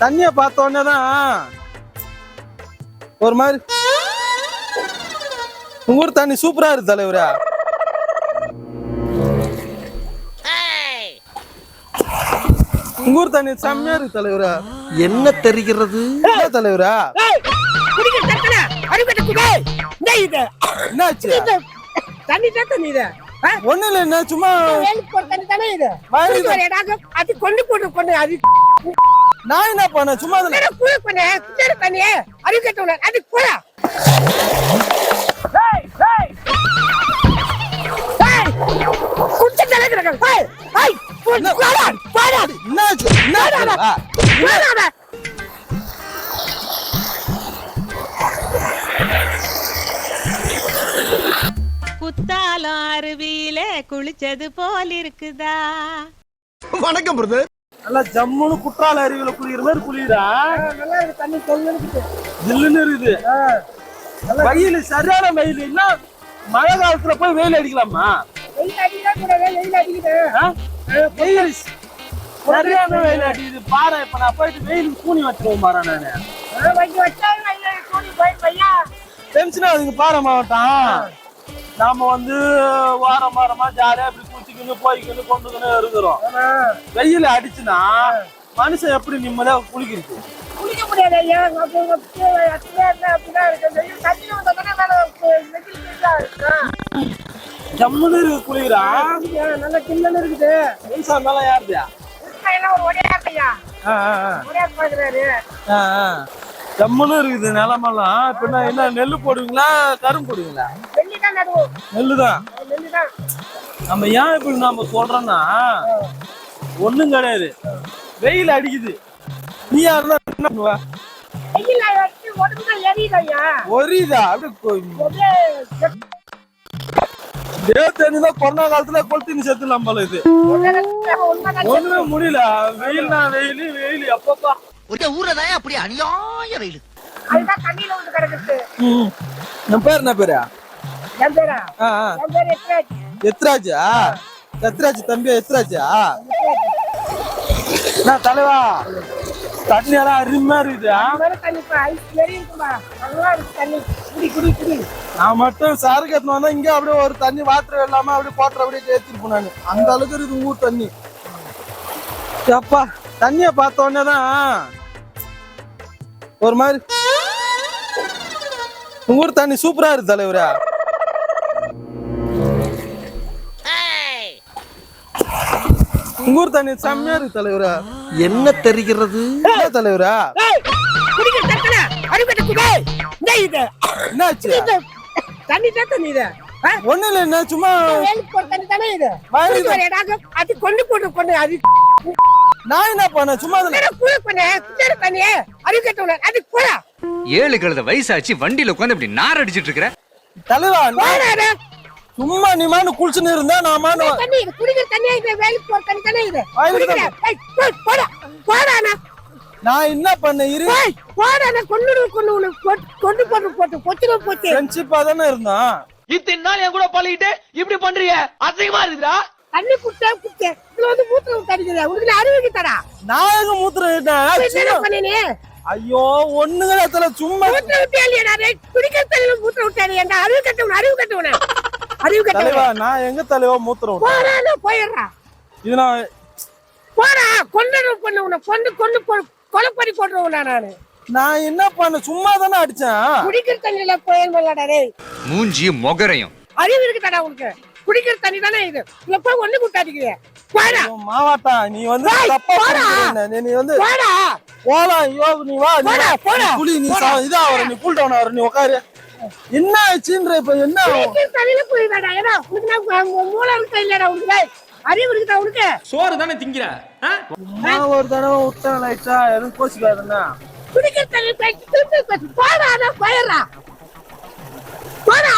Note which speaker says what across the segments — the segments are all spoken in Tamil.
Speaker 1: தண்ணிய பார்த்த உடனே தான் ஒரு மாதிரி உங்க ஊர் தண்ணி சூப்பரா இருக்கு தலைவரா. உங்க ஊர் தண்ணி செம்மையா இருக்கு தலைவரா.
Speaker 2: என்ன தெரிகிறது?
Speaker 1: என்ன தலைவரா? என்னாச்சு
Speaker 3: இது? தண்ணி தான் தண்ணி இது?
Speaker 1: ஒண்ணு இல்ல என்ன சும்மா
Speaker 3: தண்ணி தானே இது? அது கொண்டு போட்டு கொண்டு அது
Speaker 1: நான் என்ன பண்ணேன் சும்மா
Speaker 3: நேரா குழி பண்ண? குடிக்கிற தண்ணி அறிவு கட்டவன. அது? போடா
Speaker 4: குத்தாலம் அருவியில குளிச்சது போல் இருக்குதா?
Speaker 2: வணக்கம் பிரதர்.
Speaker 1: நல்லா ஜம்முன்னு குற்றால அருவியில குளிக்கிற மாதிரி குளிரா
Speaker 3: நல்லா இருக்கு தண்ணி கொல்லுன்னு
Speaker 1: ஜில்லுன்னு இருக்குது வெயில் சரியான வெயில். என்ன? மழை காலத்துல போய் வெயில் அடிக்கலாமா?
Speaker 3: வெயில் அடிக்கிறா கூட வெயில் அடிக்குது?
Speaker 1: வெயில் சரியான வெயில் அடிக்குது. பாரு இப்ப நான் போயிட்டு வெயில் கூனி வச்சிருவோம் பாரு நானு டென்ஷனா அதுக்கு பாரு மாவட்டம். நாம வந்து வாரம் வாரமா ஜாலியா இப்படி குளிச்சுக்கின்னு போய்க்கின்னு கொண்டுக்கின்னு இருக்கிறோம் வெயில் அடிச்சுன்னா மனுஷன் எப்படி நிம்மதியா குளிக்கிறது?
Speaker 3: குளிக்க முடியாது ஐயா. அப்படிதான் இருக்கு வெயில் தண்ணி வந்தா தானே மேல வெயில் பெருசா இருக்கும்
Speaker 1: ஜம்முன்னு இருக்கு குளிக்கிறா?
Speaker 3: நல்ல கில்லன்னு இருக்குது.
Speaker 1: மனுஷன் மேல யாருதியா ஜம்முன்னு இருக்குது நிலமெல்லாம். இப்ப என்ன என்ன நெல் போடுவீங்களா கரும்பு போடுவீங்களா?
Speaker 3: வெள்ளி தான் நடுவோம்
Speaker 1: நெல்லு தான்
Speaker 3: வெள்ளி தான்
Speaker 1: நம்ம ஏன் இப்படி நாம சொல்றோம்னா ஒண்ணும் கிடையாது. வெயில் அடிக்குது. நீ யாருன்னா என்ன பண்ணுவ?
Speaker 3: வெயில் வச்சு உடம்பு தான் எரியுது ஐயா?
Speaker 1: ஒரு இதா அப்படி
Speaker 3: அப்படியே செத்து
Speaker 1: தேவத்தண்ணி தான் கொரோனா காலத்துல கொளுத்தின்னு செத்துலாம் போல இது. ஒண்ணுமே முடியல. வெயில்னா வெயில் வெயில் எப்பப்பா?
Speaker 2: ஒரே ஊர்லதான் அப்படி அநியாய வெயில்.
Speaker 3: அதுதான் தண்ணியில வந்து கிடக்குது.
Speaker 1: ம். என் பேர் என்ன பேரு?
Speaker 3: எத்ராஜ்.
Speaker 1: எத்ராஜா? தம்பி எத்ராஜா? என்ன தலைவா? தண்ணி எல்லாம் அருமையா இருக்குது. நான் மட்டும் சரக்கு வந்தா இங்க அப்படியே ஒரு தண்ணி வாட்டர் இல்லாம அப்படியே போட்டுற அப்படியே ஏத்திட்டு போனாங்க அந்த அளவுக்கு இருக்குது ஊர் தண்ணி. எப்பா தண்ணிய பார்த்த உடனே தான் ஒரு மாதிரி. ஊர் தண்ணி சூப்பரா இருக்கு தலைவரா. உங்க ஊர் தண்ணி செம்மையா இருக்கு தலைவரா.
Speaker 2: என்ன தெரிகிறது?
Speaker 1: தலைவரா?
Speaker 3: தண்ணி தண்ணி இது. ஆ?
Speaker 1: ஒண்ணு இல்ல என்ன சும்மா
Speaker 3: தண்ணி தானே இது? அது கொண்டு போட்டு கொண்டு அது
Speaker 1: நான் என்ன பண்ணேன் சும்மா
Speaker 3: குழி பண்ண? குடிக்கிற தண்ணி அறிவு கட்டவன அது போடா.
Speaker 5: ஏழு கழுத வயசாச்சு வண்டியில உட்காந்து இப்படி நார் அடிச்சிட்டு இருக்கிற.
Speaker 1: தலைவா. சும்மா நீ மானு குளிச்சுன்னு இருந்தா நான் மானு
Speaker 3: தண்ணி இது குடிக்கிற தண்ணி இது? வேலுக்கு போற தண்ணி தானே இது? போடா போடா.
Speaker 1: நான் என்ன பண்ணேன் இரு.
Speaker 3: போய் போடா அண்ணா. கொன்னுடு கொன்னு கொண்டு போட்டு போட்டு பொச்சுல போச்சு
Speaker 1: ஃப்ரெண்ட்ஷிப்பா தானே இருந்தோம்
Speaker 6: இத்தனை நாள் என் கூட பழகிட்டு இப்படி பண்றீங்க அசிங்கமா இருக்குதா
Speaker 3: தண்ணி குடிச்சா குடிச்ச இதுல வந்து மூத்திரம் விட்டு அடிக்குது உனக்கு நான் அறிவுக்கு தரா?
Speaker 1: நான் எங்க மூத்திரம்
Speaker 3: பண்ணி நீ?
Speaker 1: ஐயோ ஒண்ணுங்க இடத்துல சும்மா.
Speaker 3: மூத்திரம் விட்டு இல்லையா? டேய் குடிக்கிற தண்ணியில மூத்திரம் விட்டாரு என்ற அறிவு கட்டவன அறிவு கட்டவன அறிவு
Speaker 1: தலைவா நான் எங்க தலைவா மூத்திரம்
Speaker 3: போடா அண்ணா, போயிடுறா.
Speaker 1: இது நான்
Speaker 3: போடா கொண்டு பண்ணு உன்னை. கொண்டு கொண்டு கொலை பண்ணி போட்டுருவேன் நானு.
Speaker 1: நான் என்ன பண்ண சும்மா தானே அடிச்சேன்?
Speaker 3: குடிக்கிற தண்ணியில போயிருந்தா டேய்.
Speaker 5: மூஞ்சியும் மொகரையும்.
Speaker 3: அறிவு இருக்குதாடா உனக்கு? குடிக்கிற தண்ணி தானே இது? இதுல போய் ஒண்ணு கூட்டாடிக்கிறிய போடா.
Speaker 1: மாவாட்டா நீ வந்து தப்பா
Speaker 3: போடா.
Speaker 1: புரிஞ்சுக்கிற. நீ வந்து
Speaker 3: போடா.
Speaker 1: போலாம் ஐயோ நீ வா நீ
Speaker 3: போடா. போடா,
Speaker 1: நீ குளி நீ
Speaker 3: போடா.
Speaker 1: இதா வர நீ கூல் டவுன் வர நீ உட்காரு என்ன ஆச்சுன்ற இப்ப என்ன
Speaker 3: தண்ணியில போயிருந்தாடா ஏடா உனக்கு மூளை இருக்கா இல்லடா உனக்கு? அறிவு இருக்குதா உனக்கு?
Speaker 6: சோறு தானே திங்கிற?
Speaker 1: நான் ஒரு தடவை விட்டேன் லைட்டா எதுவும் கோச்சிக்காதுன்னா
Speaker 3: குடிக்கிற தண்ணி பேசு போடா அதான் போயிடுறா. போடா.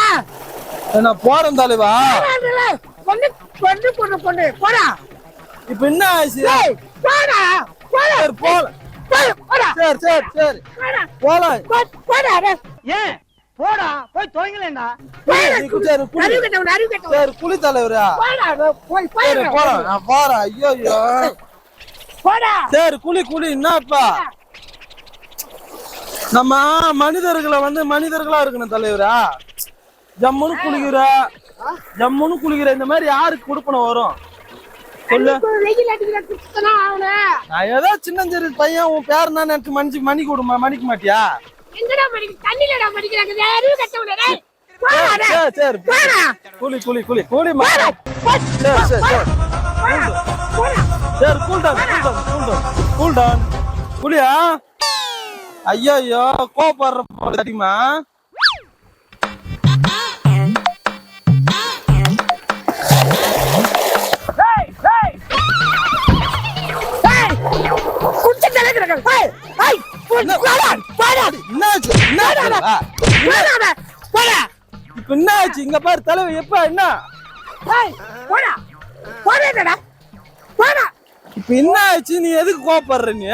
Speaker 1: நான் போறேன் தலைவா.
Speaker 3: கொண்டு கொண்டு கொண்டு கொண்டு போடா.
Speaker 1: இப்ப என்ன ஆச்சு?
Speaker 3: போடா. போடா.
Speaker 1: போல சரி சரி சரி.
Speaker 3: போடா.
Speaker 1: போலாம்
Speaker 3: போடா.
Speaker 6: ஏன்? போடா போய்
Speaker 1: குடி.
Speaker 3: அறிவு கட்டவன் அறிவு கட்டவன்
Speaker 1: சரி குளி தலைவரா?
Speaker 3: போய்
Speaker 1: போறேன் நான் போறேன் ஐயோ ஐயோ.
Speaker 3: போடா.
Speaker 1: சரி குளி குளி என்னப்பா நம்ம மனிதர்களை வந்து மனிதர்களா இருக்கணும் தலைவரா? ஜம்முன்னு குளிக்கிற ஜம்முன்னு குளிக்கிற இந்த மாதிரி யாருக்கு கொடுப்பன வரும்? நான் ஏதோ சின்னஞ்சிறு பையன் உன் பேர் என்ன நினைச்சு மணிச்சு மணி கொடுமா மணிக்க மாட்டியா?
Speaker 3: எங்கடா மடிக்க தண்ணிலடா மடிக்கிறாங்க யாரும் கட்டவில்லை டேய் போடா
Speaker 1: சரி சரி குளி குளி குளி மா. சரி சரி சரி. Cool down cool cool cool ஐயோ ஐயோ கோபப்படுற போல தெரியுமா?
Speaker 3: தலைக்கிறாங்க
Speaker 1: இப்ப என்னாச்சு இங்க பாரு தலைவர் எப்ப என்ன? இப்ப என்ன ஆச்சு? நீ எதுக்கு கோபப்படுற நீ?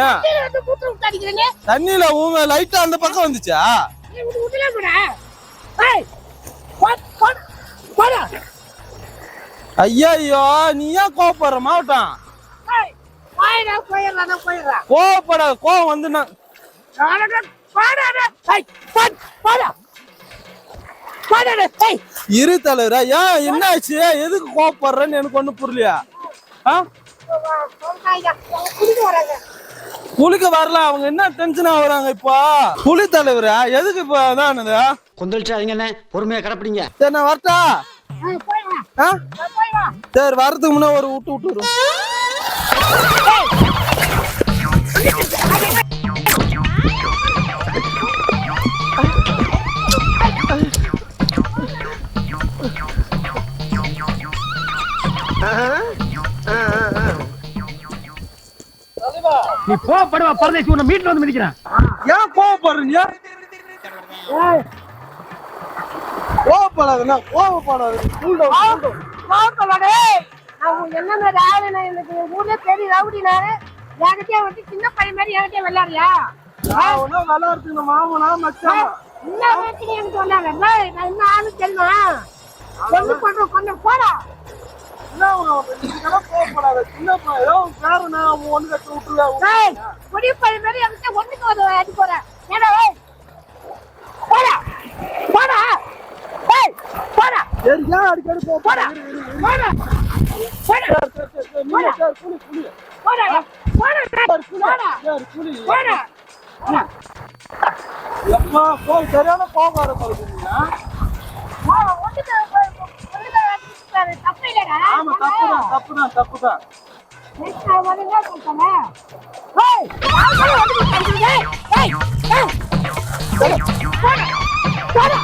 Speaker 1: தண்ணியில ஊம லைட்டா அந்த பக்கம் வந்துச்சா? ஐயா ஐயோ நீ ஏன் கோபப்படுற மாவட்டம்? கோவப்படாத கோவம் வந்து நான் இரு தலைவரா ஏன் என்ன ஆச்சு எதுக்கு கோவப்படுறேன்னு எனக்கு ஒண்ணும் புரியலையா?
Speaker 3: வராங்க
Speaker 1: புலிக்கு வரல அவங்க என்ன டென்ஷன் ஆகுறாங்க இப்போ? புலி தலைவரா எதுக்கு இப்போ அதானது
Speaker 7: கொந்தளிச்சாதீங்கண்ணே பொறுமையா கிடப்பிடிங்க.
Speaker 1: சரி நான் வரட்டா? சரி வரதுக்கு முன்னே ஒரு விட்டு விட்டு வரும்
Speaker 7: நீ போப்படுவா பரதேசி உன்னை மீட்ல வந்து மிதிக்கிறேன்.
Speaker 1: ஏன் கோவப்படுறீங்க? கோவப்படாதுண்ணா கோவப்படாது.
Speaker 3: பாப்பலாடே அவங்க என்ன மாதிரி ஆளு? நான் எனக்கு ஊர்ல பெரிய ரவுடி நானு. என்கிட்டயே வந்து சின்ன பையன் மாதிரி என்கிட்டயே விளையாடுறியா?
Speaker 1: விளாட்றதுக்கு மாமனா மச்சான்?
Speaker 3: என்ன எனக்கு நான் என்ன ஆளு தெரியுமா? கொண்டு கொண்டு கொண்டு போடா
Speaker 1: என்ன இதுக்கெல்லாம் கோவப்படாத. சின்ன ஏதோ பேரு நான் ஒன்று கட்டி விட்டுருவேன்
Speaker 3: குடி பையன் மாதிரி என்கிட்ட ஒண்ணுக்கு வந்து அடி போறேன். ஏடா போடா. போடா. டேய் போடா.
Speaker 1: சரி ஏன் அடிக்கடி போ
Speaker 3: போடா. போடா. போடா.
Speaker 1: சரி குளி குளி
Speaker 3: போடா. போடா. போடா.
Speaker 1: குளி
Speaker 3: போடா.
Speaker 1: எப்பா கோ சரியான கோபம் வர சொல்லுங்க ஆமா தப்பு தான் தப்பு தான் தப்பு தான்.
Speaker 3: போடா.